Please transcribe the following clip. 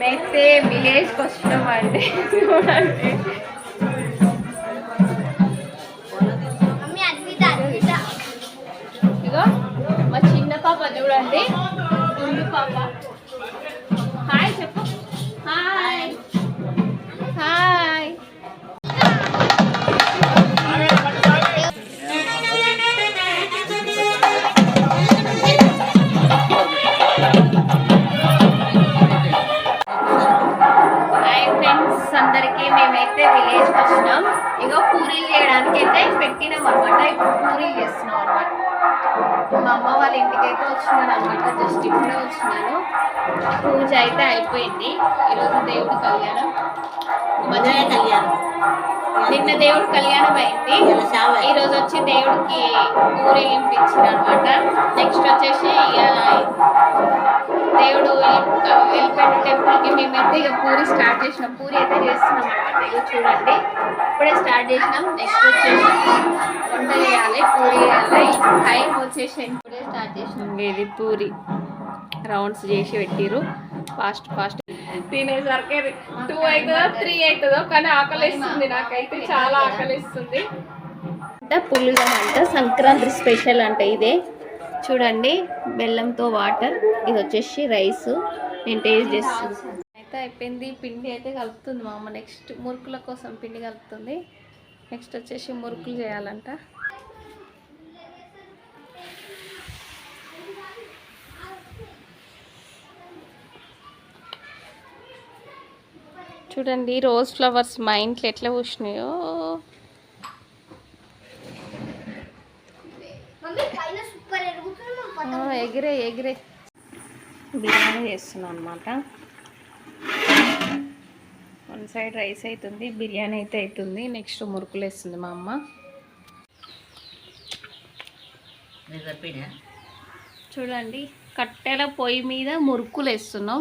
మేమైతే విలేజ్కి వచ్చినామండి చూడండి మమ్మీ అద్విత అద్విత. ఇగో మా చిన్న పాప చూడండి. అందరికీ మేమైతే విలేజ్కి వచ్చినాం ఇగో పూరీలు చేయడానికి అయితే పెట్టినాం అనమాట ఇప్పుడు పూరీలు చేస్తున్నాం అనమాట మా అమ్మ వాళ్ళ ఇంటికి అయితే వచ్చినాను అనమాట జస్ట్ ఇప్పుడే వచ్చినాను. పూజ అయితే అయిపోయింది. ఈరోజు దేవుడి కళ్యాణం. మధుర కళ్యాణం. నిన్న దేవుడి కళ్యాణం అయింది. ఇలా చావు ఈ రోజు వచ్చి దేవుడికి ఊరేగింపు ఇచ్చిన అనమాట నెక్స్ట్ వచ్చేసి టెంపుల్కి మేమైతే ఇక పూరి స్టార్ట్ చేసినాం. పూరి అయితే చేస్తున్నాం అనమాట ఇక చూడండి. ఇప్పుడే స్టార్ట్ చేసినాం. నెక్స్ట్ వచ్చేసి వంట చేయాలి పూరి చేయాలి. టైం వచ్చేసి ఇప్పుడే స్టార్ట్ చేసినాం. ఇది పూరి. రౌండ్స్ చేసి పెట్టిరు ఫాస్ట్ ఫాస్ట్. తినేసరికి టూ అవుతుందో త్రీ అవుతుందో కానీ ఆకలిస్తుంది నాకైతే. చాలా ఆకలిస్తుంది. అంటే పులిగం అంట సంక్రాంతి స్పెషల్ అంట ఇదే. చూడండి బెల్లంతో వాటర్. ఇది వచ్చేసి రైస్. నేను టేస్ట్ చేస్తుంది అయితే అయిపోయింది. పిండి అయితే కలుపుతుంది మా అమ్మ. నెక్స్ట్ మురుకుల కోసం పిండి కలుపుతుంది. నెక్స్ట్ వచ్చేసి మురుకులు చేయాలంట. చూడండి రోజ్ ఫ్లవర్స్ మా ఇంట్లో ఎట్లా పూసినాయో. ఎగిరే ఎగిరే. బిర్యానీ చేస్తున్నాం అనమాట వన్ సైడ్ రైస్ అవుతుంది బిర్యానీ అయితే అవుతుంది నెక్స్ట్ మురుకులు వేస్తుంది మా అమ్మ. చూడండి కట్టెల పొయ్యి మీద మురుకులు వేస్తున్నాం.